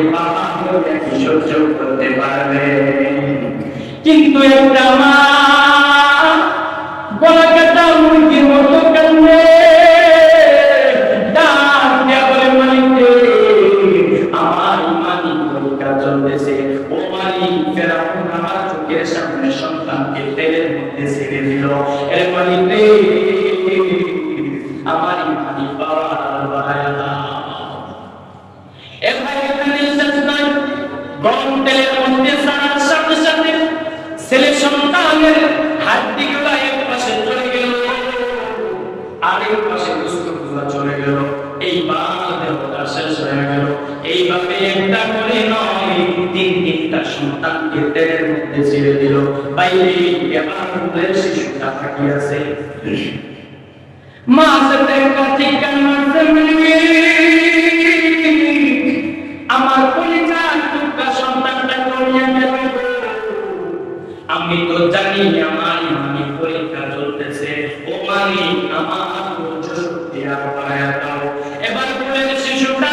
আপনি বাবা হলে কি সহ্য করতে পারবেন কিন্তু একটা মা এইভাবে একটা করে নয়, তিন তিনটা সন্তানকে তেলের মধ্যে ছেড়ে দিল। বাইরে এবার শিশুটা থাকিয়াছে। আমার আমি তো জানি আমার ইমানি পরীক্ষা চলতেছে। ও মানি আমার এবার শিশুটা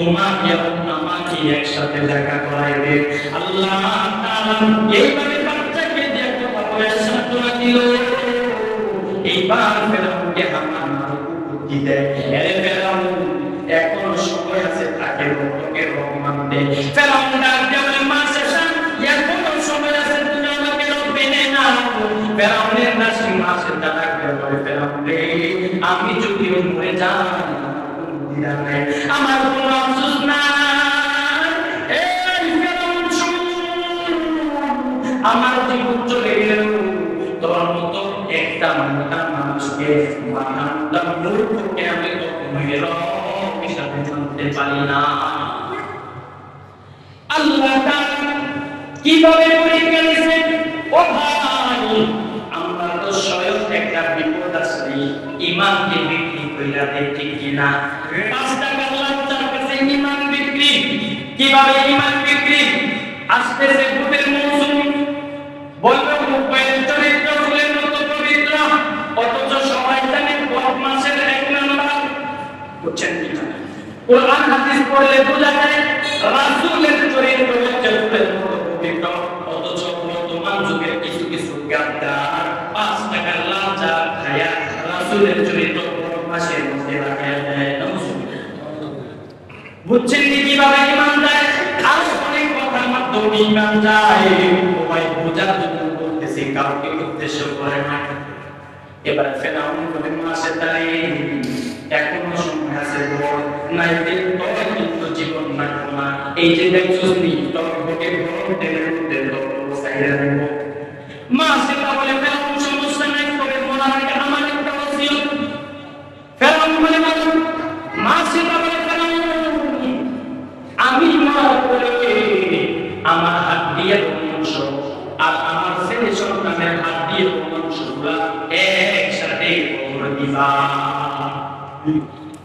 তোমাকে এবং আমাকে একসাথে দেখা করাইবে আল্লাহ তাআলা এইভাবে বাচ্চাকে যে একটা বাবার সান্ত্বনা দিল এইবার ফেরাউনকে হামান বুদ্ধি দেয় এরে ফেরাউন, এখনও সময় আছে, তাকে রোগকে রোগ মানতে ফেরাউন ডাক দিয়ে বলে, মা শেষান এখনও সময় আছে, তুমি আমাকে নাও। ফেরাউনের মাসে ডাক দিয়ে ফেরাউন রে, আমি যদিও মরে যাই মাথাটা মূর্খকে আমি কখনোই রব হিসাবে জানতে পারি না আল্লাহ কীভাবে পরীক্ষা ও ভাই, আমরা তো স্বয়ং একটা বিপদ আছে ইমানকে বিক্রি। কইরা দেই ঠিক কিনা পাঁচ টাকা লাঞ্চার কাছে ইমান বিক্রি। কীভাবে ইমান বিক্রি? আসতেছে ভূতের মৌসুম বলবে মুম্বাইয়ের চরিত্র ফুলের মতো পবিত্র অথচ সবাই জানে গত মাসের এক নাম্বার বুঝছেন কি না কোরআন, হাদিস পড়লে বোঝা যায়, রাসূলের চরিত্র হচ্ছে মতো অথচ বর্তমান যুগের কিছু কিছু গাদ্দার, পাঁচ টাকার লাঞ্চা খায়া রাসূলের চরিত্র মাসের মধ্যে বলতেছি, কাউকে উদ্দেশ্য করে না। এবার ফেরাউন মাসে দাঁড়িয়ে এখনও সময় আছে বল নাই দিন জীবন না এই যে দেখছিস নি তবে তেলের মধ্যে তবে সাইডে রাখব মা সেটা বলে ফেরাউন সমস্যা নাই, তবে বলার আগে আমার একটা ওসিয়ত ফেরাউন বলে বলো মা সেটা বলে ফেরাউন আমি মার করে আমার হাত দিয়ে বংশ আর আমার ছেলে সন্তানের হাত দিয়ে বংশগুলা একসাথে দিবা।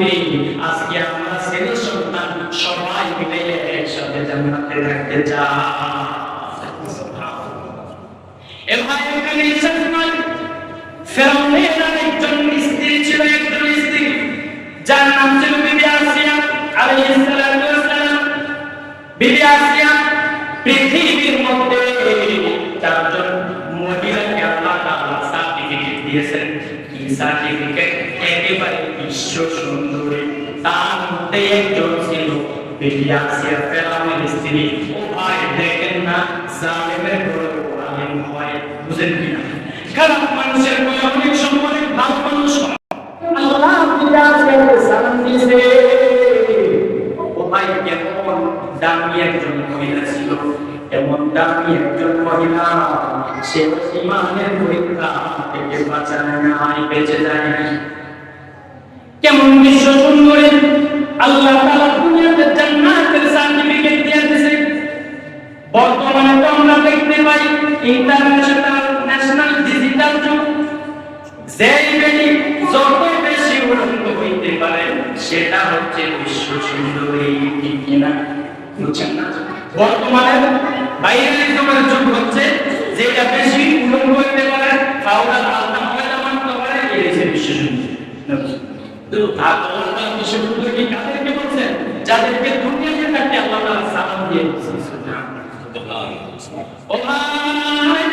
নেই আজকে আমরা ছেলে সন্তান সবাই মিলে একসাথে জান্নাতে থাকতে চাই। যার নাম ছিল বিবি আসিয়া আলাইহিস সালাতু মধ্যে চারজন মহিলাকে আল্লাহ তাআলা সার্টিফিকেট দিয়েছেন। কি সার্টিফিকেট একেবারে বিশ্ব সুন্দরী। তার মধ্যে একজন ছিল বিবি আসিয়া ফেরাউনের স্ত্রী। ও ভাই, দেখেন না, জালেমের বড় আলেম হয়, বুঝেন কিনা? খারাপ মানুষের অনেক সময় ভালো মানুষ আল্লাহ বিরাজকে সালাম দিয়েছে। ও ভাই, কেমন দামি একজন মহিলা ছিল এমন দামি একজন মহিলা। সে ইমানের পরীক্ষা থেকে বাঁচায় নাই, বেঁচে যায় কেমন বিশ্ব সুন্দরী? আল্লাহ তাআলা দুনিয়াতে জান্নাতের সার্টিফিকেট দিয়ে বর্তমানে তো আমরা দেখতে পাই ইন্টারন্যাশনাল ন্যাশনাল ডিজিটাল যুগ। যেই বেশি যত বেশি উন্নত হইতে পারে, সেটা হচ্ছে বিশ্ব সুন্দরী, ঠিক কিনা? বুঝছেন না বর্তমানে বাইরের যুগের যুগ হচ্ছে, যেটা বেশি উন্নত হইতে পারে পাউডার আলতা ময়দা মানতে পারে, এই বিশ্ব সুন্দরী। তো আল্লাহ বিশ্ব সুন্দরী কাদেরকে বলছেন? যাদেরকে দুনিয়াতে থাকতে আল্লাহ তাআলা সালাম দিয়ে ও ভাই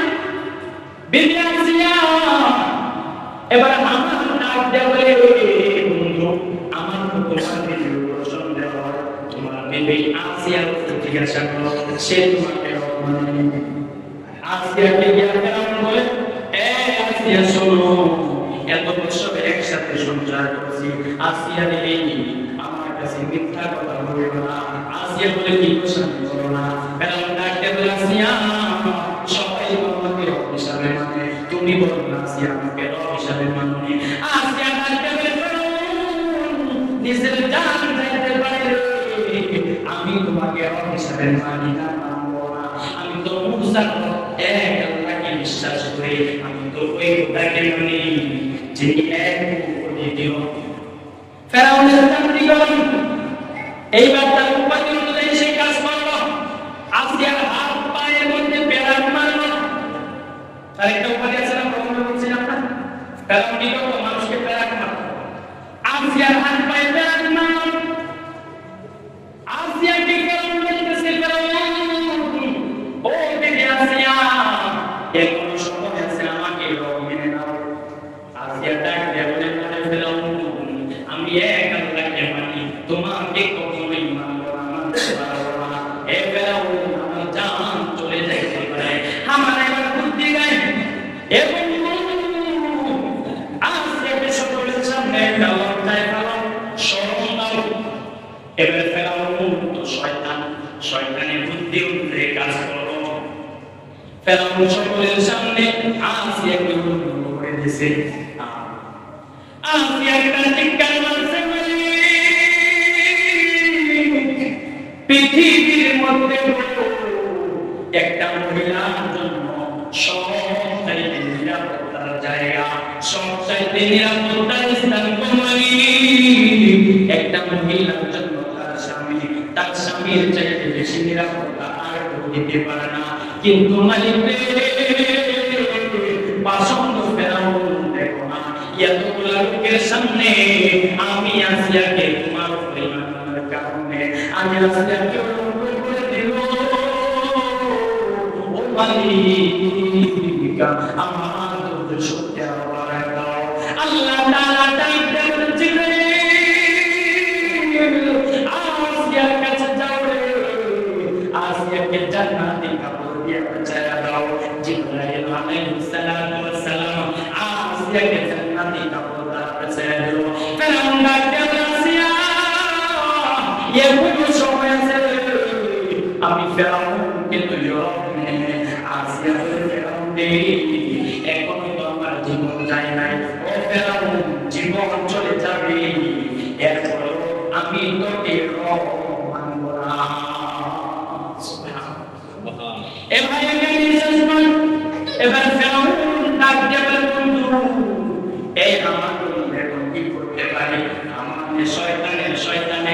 বিবি এবার আমার ডাক দেবে বন্ধু, আমার তো প্রশ্ন দেওয়া তোমার বিবি আসিয়া জিজ্ঞাসা করো, সে তোমাকে আসিয়াকে গিয়া বলে এ আসিয়া শোনো। আসিয়া নেই আমার কাছে মিথ্যা কথা বলব না, আসিয়া বলে কি কোশ্চেন করো না? মানে মানে। আমি তোমাকে হিসাবে মানি না। আমি তো বিশ্বাস করি। আমি তো ওই খোদাকে মানি, যিনি এক ফেরাউনের তান্ত্রিকগণ এইবার তার উপাধি অনুযায়ী সেই কাজ করল। আর হাত পায়ের মধ্যে পেরাক মারল তার একটা উপাধি আছে না প্রথমে বলছিলাম না ফেরাউন কি করতো মানুষকে পেরাক মারতো আসিয়ার হাত পায়ে পেরাক মারলো আসিয়াকে ফেরাউন বলতেছে ফেরাউন ও বেবি আসিয়া এখনও সময় আছে আমাকে রব মেনে নাও আসিয়া ডাক দিয়ে বলে বলে ফেরাউন আমি এক আল্লাহকে মানি তোমাকে কখনোই মানব না মানতে পারব না এ ফেরাউন আমার জান চলে যাইতে পারে আমার এবার বুদ্ধি নাই এবং আসিয়াকে সকলের সামনে একটা লজ্জায় ফেলাও শরম দাও এবার ফেরাউন তো শয়তান শয়তানের বুদ্ধি উঠে কাজ করল ফেরাউন সকলের সামনে। আসিয়াকে করে নিরাপত্তার জায়গা একটা মহিলার জন্য তার স্বামী তার স্বামীর চাইতে বেশি নিরাপত্তা আর দিতে পারে না। কিন্তু মালিক পাষণ্ড ফেরাউন, দেখো না আমি আসিয়াকে তোমার কারণে, আমি আসিয়াকে আমার দাও। আল্লাহ তাআলা ডাকতে বলছিলেন আসিয়ার কাছে যাও রে আসিয়াকে জান্নাতি কাপড় দিয়ে বাঁচায়া দাও জিবরাইল আলাইহিস সালাতু ওয়াস সালাম আসিয়াকে জান্নাতি কাপড় বাঁচায়া দিল ফেরাউন ডাকতে বলে, আসিয়া এখনও সময় আছে আমি ফেরাউনকে তৈরি হবে আসিয়া বলে ফেরাউন রে এখনও তো আমার জীবন যায় নাই ও ফেরাউন জীবন চলে যাবে এরপর আমি তোকে রব মানব না এ ভাই এখানে বিশ্বাস কর এবার ফেরাউন ডাক দিয়ে বলে বন্ধু এই আমার এখন কি করব মানে শয়তানের শয়তানে